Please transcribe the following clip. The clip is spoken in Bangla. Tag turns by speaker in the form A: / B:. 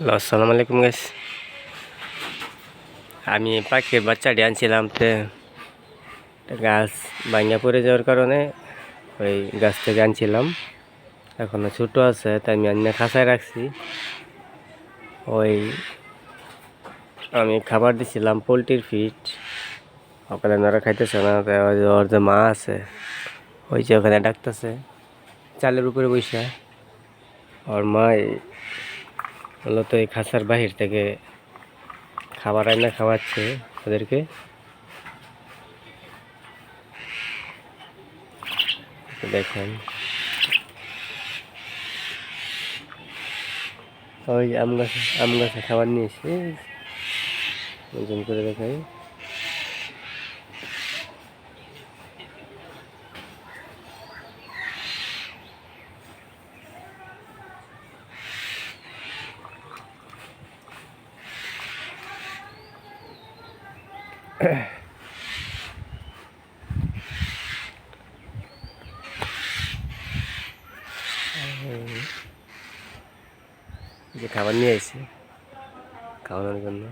A: হ্যালো, আসসালামু আলাইকুম গাইস আমি পাখির বাচ্চাটি আনছিলাম তে গাছ ভাঙা পড়ে যাওয়ার কারণে ওই গাছ থেকে আনছিলাম। এখনও ছোটো আছে, তাই আমি আনিয়ে খাঁচায় রাখছি। ওই আমি খাবার দিছিলাম পোলট্রির ফিট ওখানে ওরা খাইতেছে না তাই ওর যে মা আছে, ওই যে ওখানে ডাকতেছে, চালের উপরে বসে। ওর মা মূলত এই খাঁচার বাহির থেকে খাবার আইনা খাওয়াচ্ছে ওদেরকে। দেখেন। ওই আম গাছে আম গাছে খাবার নিয়েছি ওজন করে দেখাই। যে খাবার নিয়ে এসেছি খাওয়ানোর জন্য।